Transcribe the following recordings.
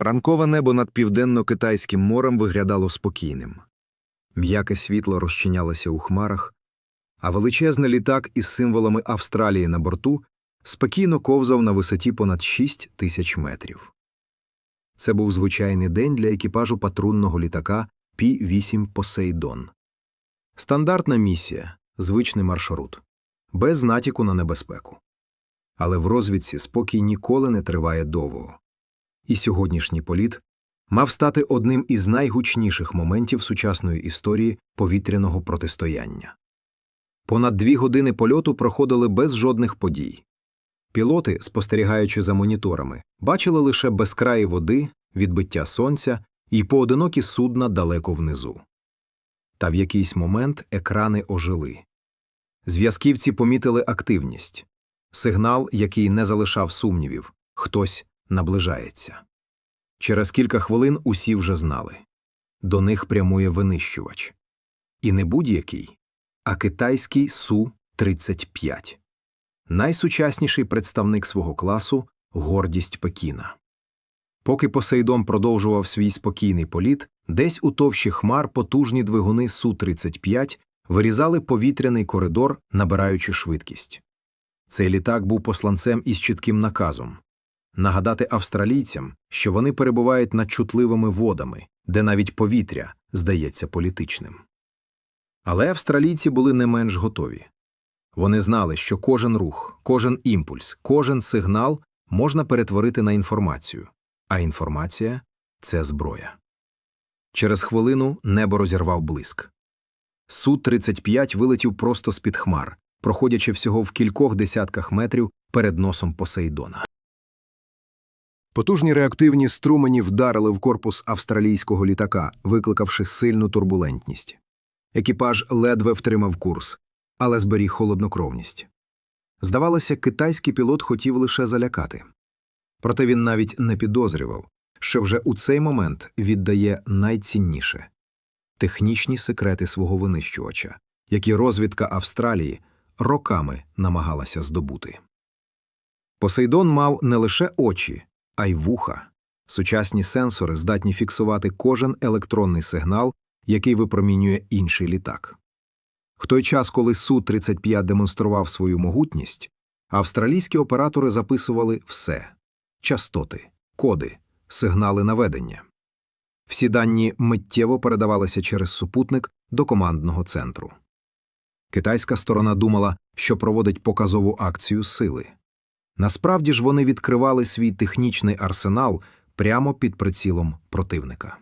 Ранкове небо над південно-китайським морем виглядало спокійним. М'яке світло розчинялося у хмарах, а величезний літак із символами Австралії на борту спокійно ковзав на висоті понад 6 тисяч метрів. Це був звичайний день для екіпажу патрульного літака Пі-8 Посейдон. Стандартна місія, звичний маршрут, без натяку на небезпеку. Але в розвідці спокій ніколи не триває довго. І сьогоднішній політ мав стати одним із найгучніших моментів сучасної історії повітряного протистояння. Понад дві години польоту проходили без жодних подій. Пілоти, спостерігаючи за моніторами, бачили лише безкраї води, відбиття сонця і поодинокі судна далеко внизу. Та в якийсь момент екрани ожили. Зв'язківці помітили активність сигнал, який не залишав сумнівів хтось наближається. Через кілька хвилин усі вже знали до них прямує винищувач. І не будь-який, а китайський Су-35. Найсучасніший представник свого класу гордість Пекіна. Поки Посейдон продовжував свій спокійний політ, десь у товщі хмар потужні двигуни Су-35 вирізали повітряний коридор, набираючи швидкість. Цей літак був посланцем із чітким наказом нагадати австралійцям, що вони перебувають над чутливими водами, де навіть повітря здається політичним. Але австралійці були не менш готові. Вони знали, що кожен рух, кожен імпульс, кожен сигнал можна перетворити на інформацію, а інформація це зброя. Через хвилину небо розірвав блиск. Су-35 вилетів просто з-під хмар, проходячи всього в кількох десятках метрів перед носом Посейдона. Потужні реактивні струмені вдарили в корпус австралійського літака, викликавши сильну турбулентність. Екіпаж ледве втримав курс, але зберіг холоднокровність. Здавалося, китайський пілот хотів лише залякати. Проте він навіть не підозрював, що вже у цей момент віддає найцінніше технічні секрети свого винищувача, які розвідка Австралії роками намагалася здобути. Посейдон мав не лише очі, а й вуха. Сучасні сенсори здатні фіксувати кожен електронний сигнал, який випромінює інший літак. В той час, коли Су-35 демонстрував свою могутність, австралійські оператори записували все частоти, коди, сигнали наведення. Всі дані миттєво передавалися через супутник до командного центру. Китайська сторона думала, що проводить показову акцію сили. Насправді ж вони відкривали свій технічний арсенал прямо під прицілом противника.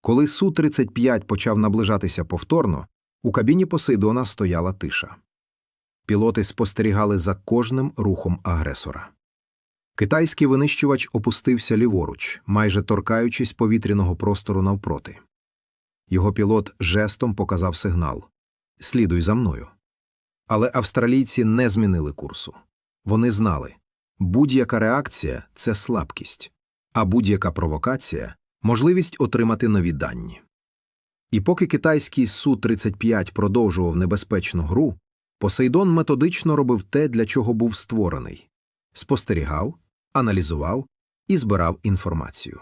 Коли Су-35 почав наближатися повторно, у кабіні Посейдона стояла тиша. Пілоти спостерігали за кожним рухом агресора. Китайський винищувач опустився ліворуч, майже торкаючись повітряного простору навпроти. Його пілот жестом показав сигнал Слідуй за мною. Але австралійці не змінили курсу. Вони знали будь-яка реакція це слабкість, а будь-яка провокація можливість отримати нові дані. І поки китайський Су-35 продовжував небезпечну гру, Посейдон методично робив те, для чого був створений спостерігав, аналізував і збирав інформацію.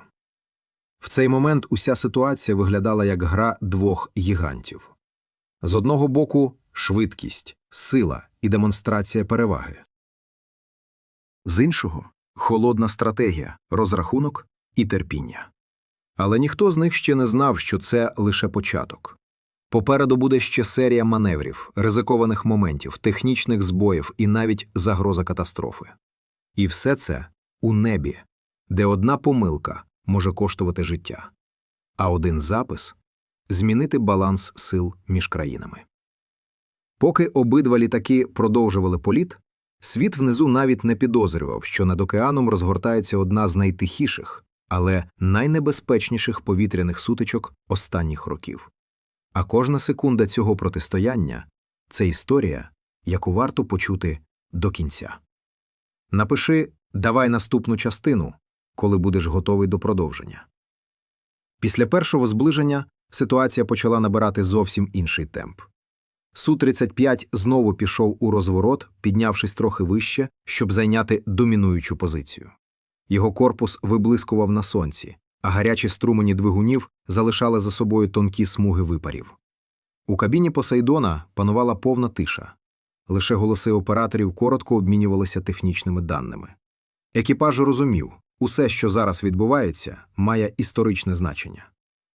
В цей момент уся ситуація виглядала як гра двох гігантів з одного боку швидкість, сила і демонстрація переваги, з іншого холодна стратегія, розрахунок і терпіння. Але ніхто з них ще не знав, що це лише початок. Попереду буде ще серія маневрів, ризикованих моментів, технічних збоїв і навіть загроза катастрофи. І все це у небі, де одна помилка може коштувати життя, а один запис змінити баланс сил між країнами. Поки обидва літаки продовжували політ, світ внизу навіть не підозрював, що над океаном розгортається одна з найтихіших, але найнебезпечніших повітряних сутичок останніх років. А кожна секунда цього протистояння це історія, яку варто почути до кінця. Напиши Давай наступну частину, коли будеш готовий до продовження. Після першого зближення ситуація почала набирати зовсім інший темп. Су-35 знову пішов у розворот, піднявшись трохи вище, щоб зайняти домінуючу позицію. Його корпус виблискував на сонці, а гарячі струмені двигунів залишали за собою тонкі смуги випарів. У кабіні Посейдона панувала повна тиша. Лише голоси операторів коротко обмінювалися технічними даними. Екіпаж розумів, усе, що зараз відбувається, має історичне значення.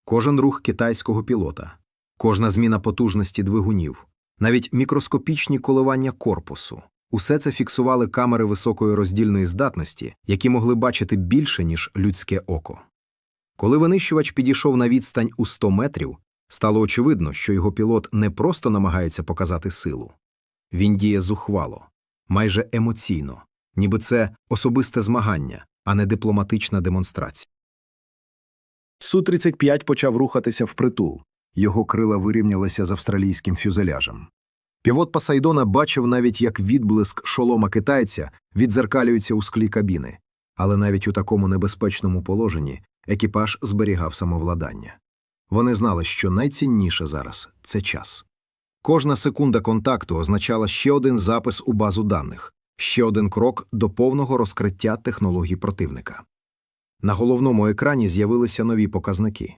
Кожен рух китайського пілота, кожна зміна потужності двигунів, навіть мікроскопічні коливання корпусу усе це фіксували камери високої роздільної здатності, які могли бачити більше, ніж людське око. Коли винищувач підійшов на відстань у 100 метрів, стало очевидно, що його пілот не просто намагається показати силу. Він діє зухвало, майже емоційно, ніби це особисте змагання, а не дипломатична демонстрація. Су-35 почав рухатися впритул. Його крила вирівнялися з австралійським фюзеляжем. Півот Посейдона бачив навіть, як відблиск шолома китайця відзеркалюється у склі кабіни, але навіть у такому небезпечному положенні екіпаж зберігав самовладання. Вони знали, що найцінніше зараз це час. Кожна секунда контакту означала ще один запис у базу даних, ще один крок до повного розкриття технологій противника. На головному екрані з'явилися нові показники.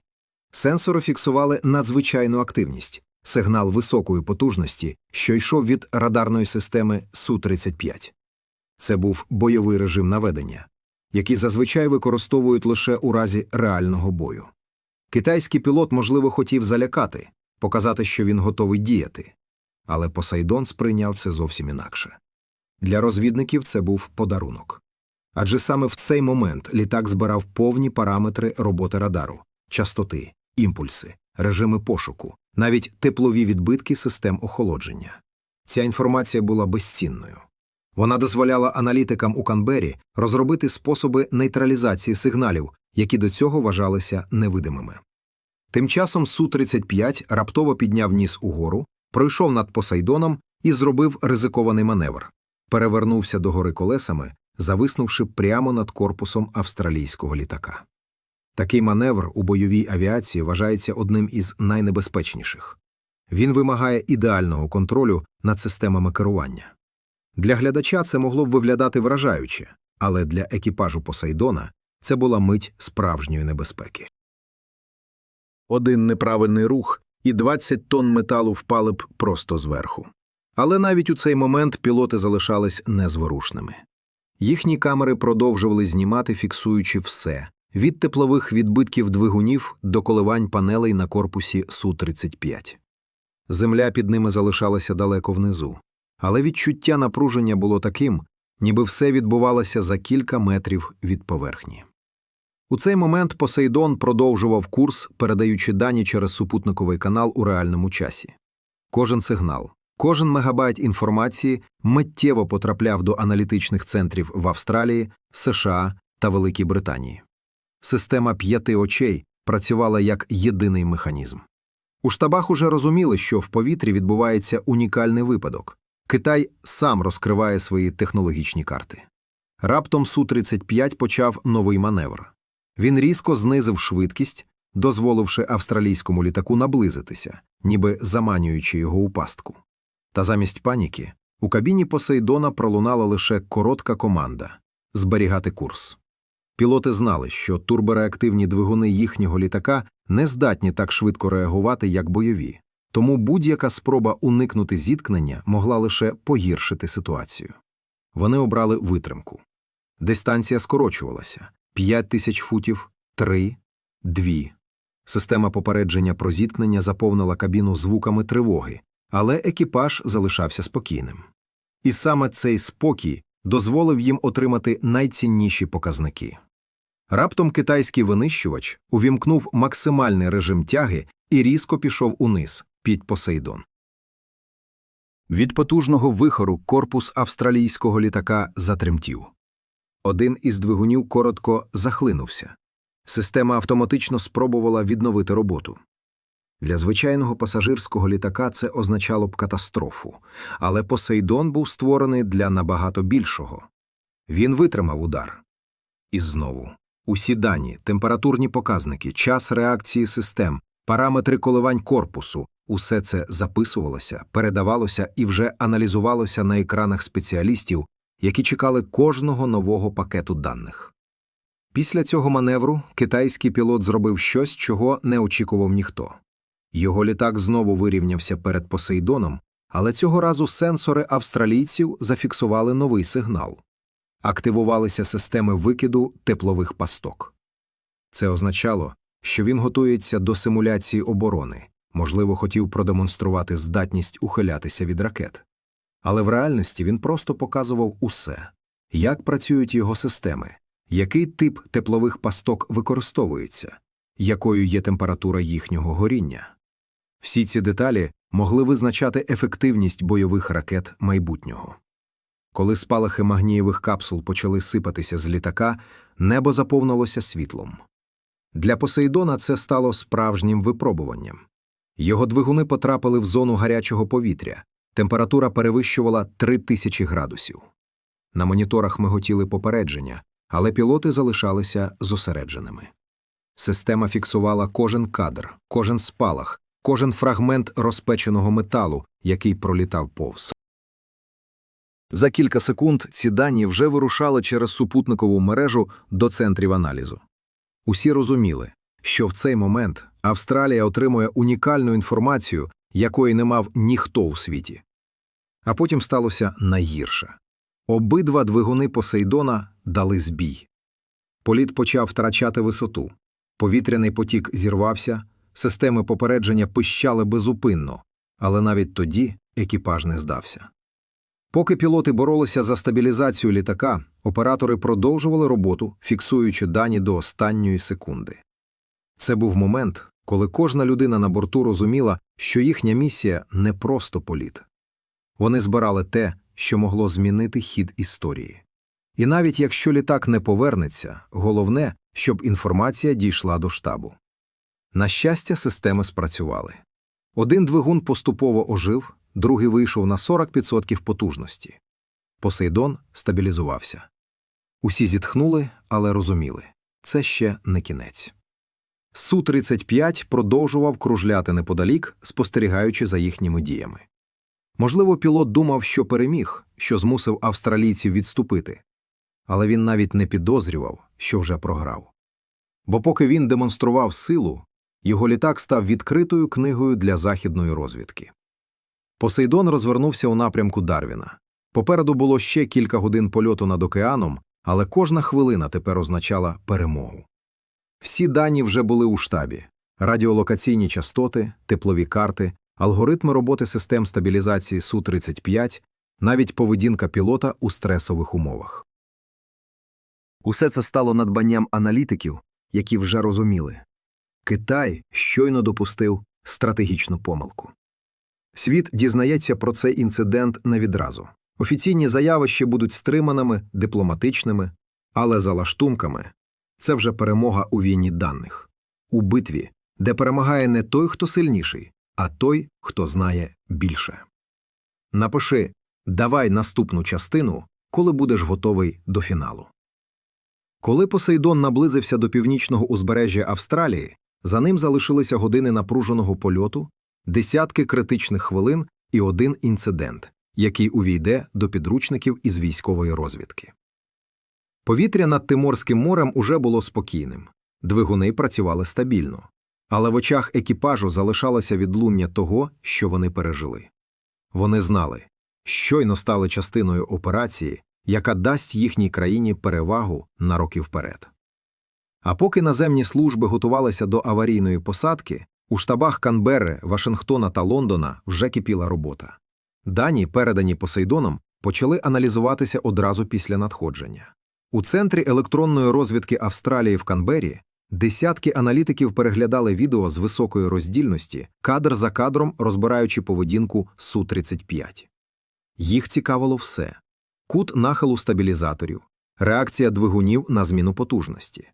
Сенсори фіксували надзвичайну активність, сигнал високої потужності, що йшов від радарної системи Су-35. Це був бойовий режим наведення, який зазвичай використовують лише у разі реального бою. Китайський пілот, можливо, хотів залякати, показати, що він готовий діяти, але Посейдон сприйняв це зовсім інакше. Для розвідників це був подарунок. Адже саме в цей момент літак збирав повні параметри роботи радару, частоти, імпульси, режими пошуку, навіть теплові відбитки систем охолодження. Ця інформація була безцінною. Вона дозволяла аналітикам у Канбері розробити способи нейтралізації сигналів, які до цього вважалися невидимими. Тим часом Су-35 раптово підняв ніс угору, пройшов над Посейдоном і зробив ризикований маневр, перевернувся догори колесами, зависнувши прямо над корпусом австралійського літака. Такий маневр у бойовій авіації вважається одним із найнебезпечніших. Він вимагає ідеального контролю над системами керування. Для глядача це могло б виглядати вражаюче, але для екіпажу Посейдона це була мить справжньої небезпеки. Один неправильний рух, і 20 тонн металу впали б просто зверху. Але навіть у цей момент пілоти залишались незворушними. Їхні камери продовжували знімати, фіксуючи все від теплових відбитків двигунів до коливань панелей на корпусі Су-35. Земля під ними залишалася далеко внизу, але відчуття напруження було таким, ніби все відбувалося за кілька метрів від поверхні. У цей момент Посейдон продовжував курс, передаючи дані через супутниковий канал у реальному часі. Кожен сигнал, кожен мегабайт інформації миттєво потрапляв до аналітичних центрів в Австралії, США та Великій Британії. Система п'яти очей працювала як єдиний механізм. У штабах уже розуміли, що в повітрі відбувається унікальний випадок. Китай сам розкриває свої технологічні карти. Раптом Су-35 почав новий маневр. Він різко знизив швидкість, дозволивши австралійському літаку наблизитися, ніби заманюючи його у пастку. Та замість паніки у кабіні Посейдона пролунала лише коротка команда зберігати курс. Пілоти знали, що турбореактивні двигуни їхнього літака не здатні так швидко реагувати, як бойові, тому будь-яка спроба уникнути зіткнення могла лише погіршити ситуацію. Вони обрали витримку. Дистанція скорочувалася 5 тисяч футів, 3, 2. Система попередження про зіткнення заповнила кабіну звуками тривоги, але екіпаж залишався спокійним. І саме цей спокій дозволив їм отримати найцінніші показники. Раптом китайський винищувач увімкнув максимальний режим тяги і різко пішов униз під Посейдон. Від потужного вихору корпус австралійського літака затремтів. Один із двигунів коротко захлинувся. Система автоматично спробувала відновити роботу. Для звичайного пасажирського літака це означало б катастрофу, але Посейдон був створений для набагато більшого. Він витримав удар. І знову усі дані, температурні показники, час реакції систем, параметри коливань корпусу усе це записувалося, передавалося і вже аналізувалося на екранах спеціалістів, які чекали кожного нового пакету даних. Після цього маневру китайський пілот зробив щось, чого не очікував ніхто. Його літак знову вирівнявся перед Посейдоном, але цього разу сенсори австралійців зафіксували новий сигнал. Активувалися системи викиду теплових пасток. Це означало, що він готується до симуляції оборони, можливо, хотів продемонструвати здатність ухилятися від ракет. Але в реальності він просто показував усе як працюють його системи, який тип теплових пасток використовується, якою є температура їхнього горіння. Всі ці деталі могли визначати ефективність бойових ракет майбутнього. Коли спалахи магнієвих капсул почали сипатися з літака, небо заповнилося світлом. Для Посейдона це стало справжнім випробуванням. Його двигуни потрапили в зону гарячого повітря, температура перевищувала 3000 градусів. На моніторах миготіли попередження, але пілоти залишалися зосередженими. Система фіксувала кожен кадр, кожен спалах, кожен фрагмент розпеченого металу, який пролітав повз. За кілька секунд ці дані вже вирушали через супутникову мережу до центрів аналізу. Усі розуміли, що в цей момент Австралія отримує унікальну інформацію, якої не мав ніхто у світі. А потім сталося найгірше. Обидва двигуни Посейдона дали збій. Політ почав втрачати висоту. Повітряний потік зірвався, системи попередження пищали безупинно, але навіть тоді екіпаж не здався. Поки пілоти боролися за стабілізацію літака, оператори продовжували роботу, фіксуючи дані до останньої секунди. Це був момент, коли кожна людина на борту розуміла, що їхня місія не просто політ. Вони збирали те, що могло змінити хід історії. І навіть якщо літак не повернеться, головне, щоб інформація дійшла до штабу. На щастя, системи спрацювали. Один двигун поступово ожив, другий вийшов на 40% потужності. Посейдон стабілізувався. Усі зітхнули, але розуміли – це ще не кінець. Су-35 продовжував кружляти неподалік, спостерігаючи за їхніми діями. Можливо, пілот думав, що переміг, що змусив австралійців відступити, але він навіть не підозрював, що вже програв. Бо поки він демонстрував силу, його літак став відкритою книгою для західної розвідки. Посейдон розвернувся у напрямку Дарвіна. Попереду було ще кілька годин польоту над океаном, але кожна хвилина тепер означала перемогу. Всі дані вже були у штабі радіолокаційні частоти, теплові карти, алгоритми роботи систем стабілізації Су-35, навіть поведінка пілота у стресових умовах. Усе це стало надбанням аналітиків, які вже розуміли. Китай щойно допустив стратегічну помилку. Світ дізнається про цей інцидент не відразу. Офіційні заяви ще будуть стриманими, дипломатичними, але за лаштунками це вже перемога у війні даних, у битві, де перемагає не той, хто сильніший, а той, хто знає більше. Напиши Давай наступну частину, коли будеш готовий до фіналу. Коли Посейдон наблизився до північного узбережжя Австралії, за ним залишилися години напруженого польоту, десятки критичних хвилин і один інцидент, який увійде до підручників із військової розвідки. Повітря над Тиморським морем уже було спокійним, двигуни працювали стабільно, але в очах екіпажу залишалося відлуння того, що вони пережили. Вони знали, щойно стали частиною операції, яка дасть їхній країні перевагу на роки вперед. А поки наземні служби готувалися до аварійної посадки, у штабах Канберри, Вашингтона та Лондона вже кипіла робота. Дані, передані Посейдоном, почали аналізуватися одразу після надходження. У центрі електронної розвідки Австралії в Канбері десятки аналітиків переглядали відео з високої роздільності, кадр за кадром розбираючи поведінку Су-35. Їх цікавило все кут нахилу стабілізаторів, реакція двигунів на зміну потужності,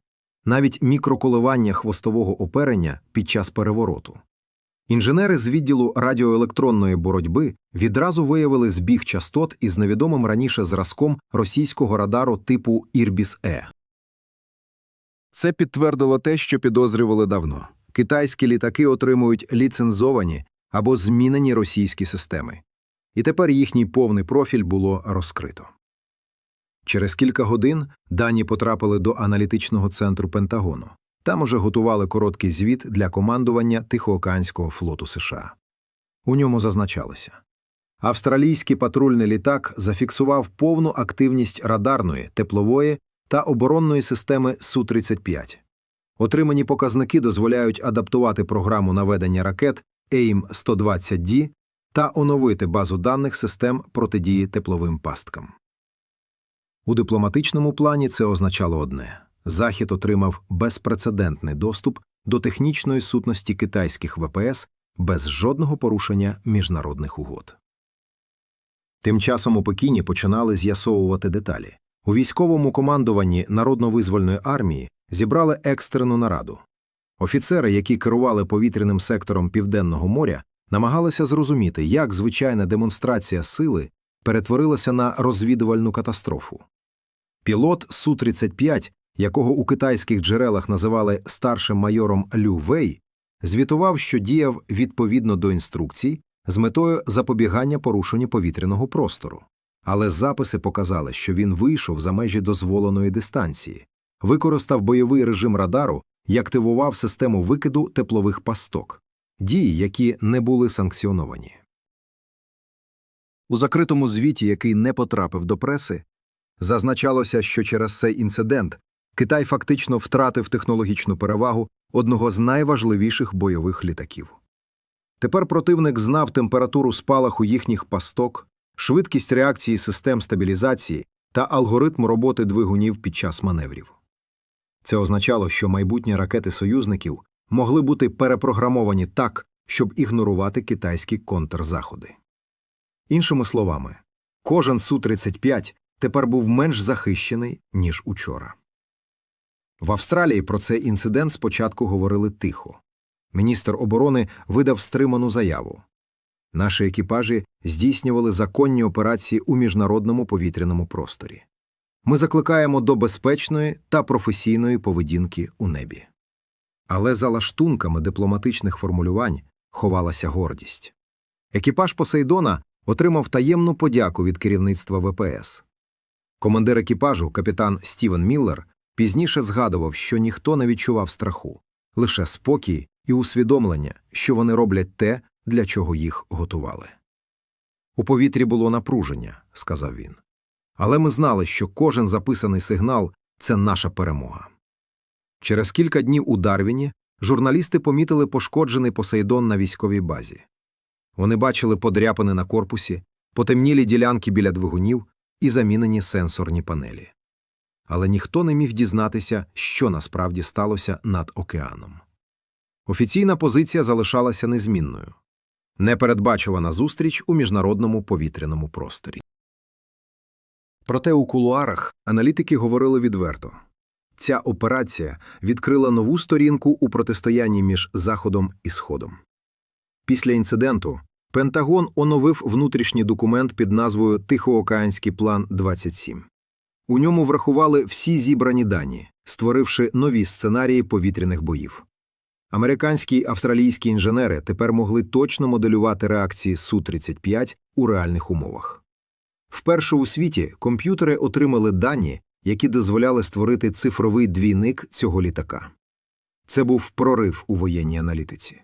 навіть мікроколивання хвостового оперення під час перевороту. Інженери з відділу радіоелектронної боротьби відразу виявили збіг частот із невідомим раніше зразком російського радару типу Ірбіс-Е. Це підтвердило те, що підозрювали давно. Китайські літаки отримують ліцензовані або змінені російські системи. І тепер їхній повний профіль було розкрито. Через кілька годин дані потрапили до аналітичного центру Пентагону. Там уже готували короткий звіт для командування Тихоокеанського флоту США. У ньому зазначалося. Австралійський патрульний літак зафіксував повну активність радарної, теплової та оборонної системи Су-35. Отримані показники дозволяють адаптувати програму наведення ракет AIM-120D та оновити базу даних систем протидії тепловим пасткам. У дипломатичному плані це означало одне – Захід отримав безпрецедентний доступ до технічної сутності китайських ВПС без жодного порушення міжнародних угод. Тим часом у Пекіні починали з'ясовувати деталі. У військовому командуванні Народно-визвольної армії зібрали екстрену нараду. Офіцери, які керували повітряним сектором Південного моря, намагалися зрозуміти, як звичайна демонстрація сили перетворилася на розвідувальну катастрофу. Пілот Су-35, якого у китайських джерелах називали старшим майором Лю Вей, звітував, що діяв відповідно до інструкцій з метою запобігання порушенню повітряного простору. Але записи показали, що він вийшов за межі дозволеної дистанції, використав бойовий режим радару і активував систему викиду теплових пасток, дії, які не були санкціоновані. У закритому звіті, який не потрапив до преси, зазначалося, що через цей інцидент Китай фактично втратив технологічну перевагу одного з найважливіших бойових літаків. Тепер противник знав температуру спалаху їхніх пасток, швидкість реакції систем стабілізації та алгоритм роботи двигунів під час маневрів. Це означало, що майбутні ракети союзників могли бути перепрограмовані так, щоб ігнорувати китайські контрзаходи. Іншими словами, кожен Су-35 тепер був менш захищений, ніж учора. В Австралії про цей інцидент спочатку говорили тихо. Міністр оборони видав стриману заяву. Наші екіпажі здійснювали законні операції у міжнародному повітряному просторі. Ми закликаємо до безпечної та професійної поведінки у небі. Але за лаштунками дипломатичних формулювань ховалася гордість. Екіпаж Посейдона отримав таємну подяку від керівництва ВПС. Командир екіпажу, капітан Стівен Міллер, пізніше згадував, що ніхто не відчував страху, лише спокій і усвідомлення, що вони роблять те, для чого їх готували. У повітрі було напруження, сказав він. Але ми знали, що кожен записаний сигнал це наша перемога. Через кілька днів у Дарвіні журналісти помітили пошкоджений Посейдон на військовій базі. Вони бачили подряпини на корпусі, потемнілі ділянки біля двигунів і замінені сенсорні панелі. Але ніхто не міг дізнатися, що насправді сталося над океаном. Офіційна позиція залишалася незмінною непередбачувана зустріч у міжнародному повітряному просторі. Проте у кулуарах аналітики говорили відверто ця операція відкрила нову сторінку у протистоянні між Заходом і Сходом. Після інциденту Пентагон оновив внутрішній документ під назвою Тихоокеанський план 27. У ньому врахували всі зібрані дані, створивши нові сценарії повітряних боїв. Американські й австралійські інженери тепер могли точно моделювати реакції Су-35 у реальних умовах. Вперше у світі комп'ютери отримали дані, які дозволяли створити цифровий двійник цього літака. Це був прорив у воєнній аналітиці.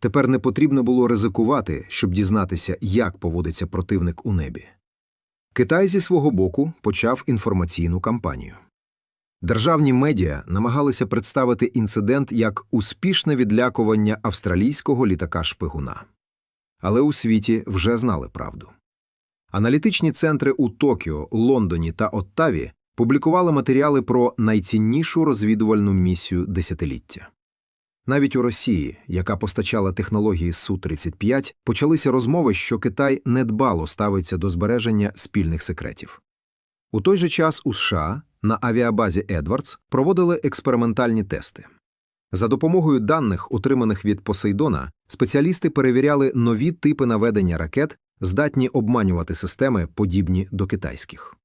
Тепер не потрібно було ризикувати, щоб дізнатися, як поводиться противник у небі. Китай зі свого боку почав інформаційну кампанію. Державні медіа намагалися представити інцидент як успішне відлякування австралійського літака шпигуна. Але у світі вже знали правду. Аналітичні центри у Токіо, Лондоні та Оттаві публікували матеріали про найціннішу розвідувальну місію десятиліття. Навіть у Росії, яка постачала технології Су-35, почалися розмови, що Китай недбало ставиться до збереження спільних секретів. У той же час у США на авіабазі Едвардс проводили експериментальні тести. За допомогою даних, отриманих від Посейдона, спеціалісти перевіряли нові типи наведення ракет, здатні обманювати системи, подібні до китайських.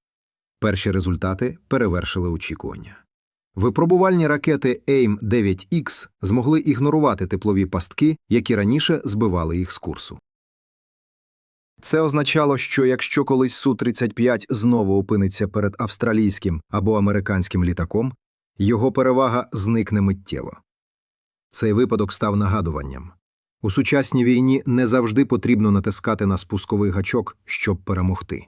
Перші результати перевершили очікування. Випробувальні ракети AIM-9X змогли ігнорувати теплові пастки, які раніше збивали їх з курсу. Це означало, що якщо колись Су-35 знову опиниться перед австралійським або американським літаком, його перевага зникне миттєво. Цей випадок став нагадуванням. У сучасній війні не завжди потрібно натискати на спусковий гачок, щоб перемогти.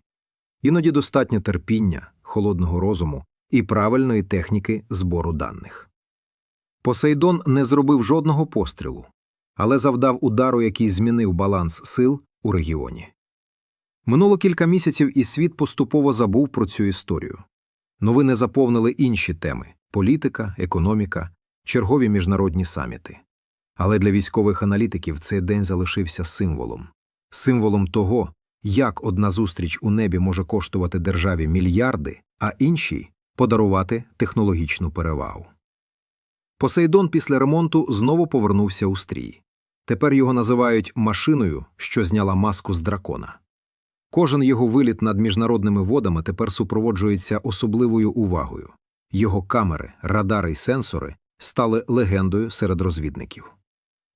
Іноді достатньо терпіння, холодного розуму і правильної техніки збору даних. Посейдон не зробив жодного пострілу, але завдав удару, який змінив баланс сил у регіоні. Минуло кілька місяців, і світ поступово забув про цю історію. Новини заповнили інші теми політика, економіка, чергові міжнародні саміти. Але для військових аналітиків цей день залишився символом символом того, як одна зустріч у небі може коштувати державі мільярди, а іншій подарувати технологічну перевагу. Посейдон після ремонту знову повернувся у стрій. Тепер його називають машиною, що зняла маску з дракона. Кожен його виліт над міжнародними водами тепер супроводжується особливою увагою. Його камери, радари й сенсори стали легендою серед розвідників.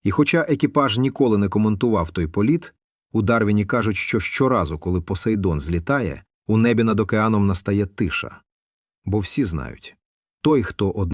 І хоча екіпаж ніколи не коментував той політ, у Дарвіні кажуть, що щоразу, коли Посейдон злітає, у небі над океаном настає тиша. Бо всі знають. Той, хто од